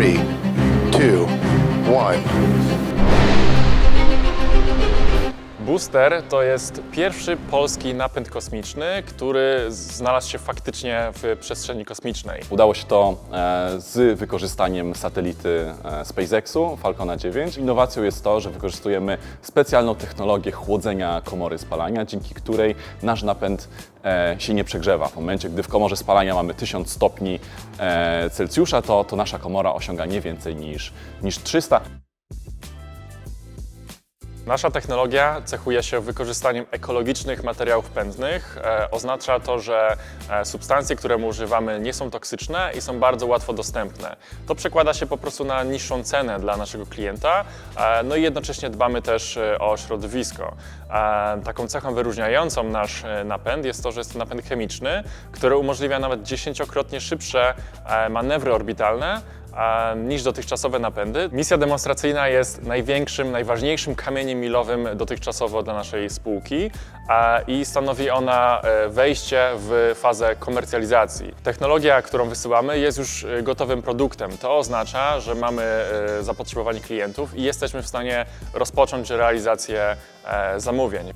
three, two, one. Booster to jest pierwszy polski napęd kosmiczny, który znalazł się faktycznie w przestrzeni kosmicznej. Udało się to e, z wykorzystaniem satelity e, SpaceXu Falcona 9. Innowacją jest to, że wykorzystujemy specjalną technologię chłodzenia komory spalania, dzięki której nasz napęd e, się nie przegrzewa. W momencie, gdy w komorze spalania mamy 1000 stopni Celsjusza, to, to nasza komora osiąga nie więcej niż, niż 300. Nasza technologia cechuje się wykorzystaniem ekologicznych materiałów pędnych. E, oznacza to, że e, substancje, które my używamy, nie są toksyczne i są bardzo łatwo dostępne. To przekłada się po prostu na niższą cenę dla naszego klienta, e, no i jednocześnie dbamy też o środowisko. Taką cechą wyróżniającą nasz napęd jest to, że jest to napęd chemiczny, który umożliwia nawet dziesięciokrotnie szybsze manewry orbitalne, niż dotychczasowe napędy. Misja demonstracyjna jest największym, najważniejszym kamieniem milowym dotychczasowo dla naszej spółki i stanowi ona e, wejście w fazę komercjalizacji. Technologia, którą wysyłamy, jest już e, gotowym produktem. To oznacza, że mamy e, zapotrzebowanie klientów i jesteśmy w stanie rozpocząć realizację zamówień.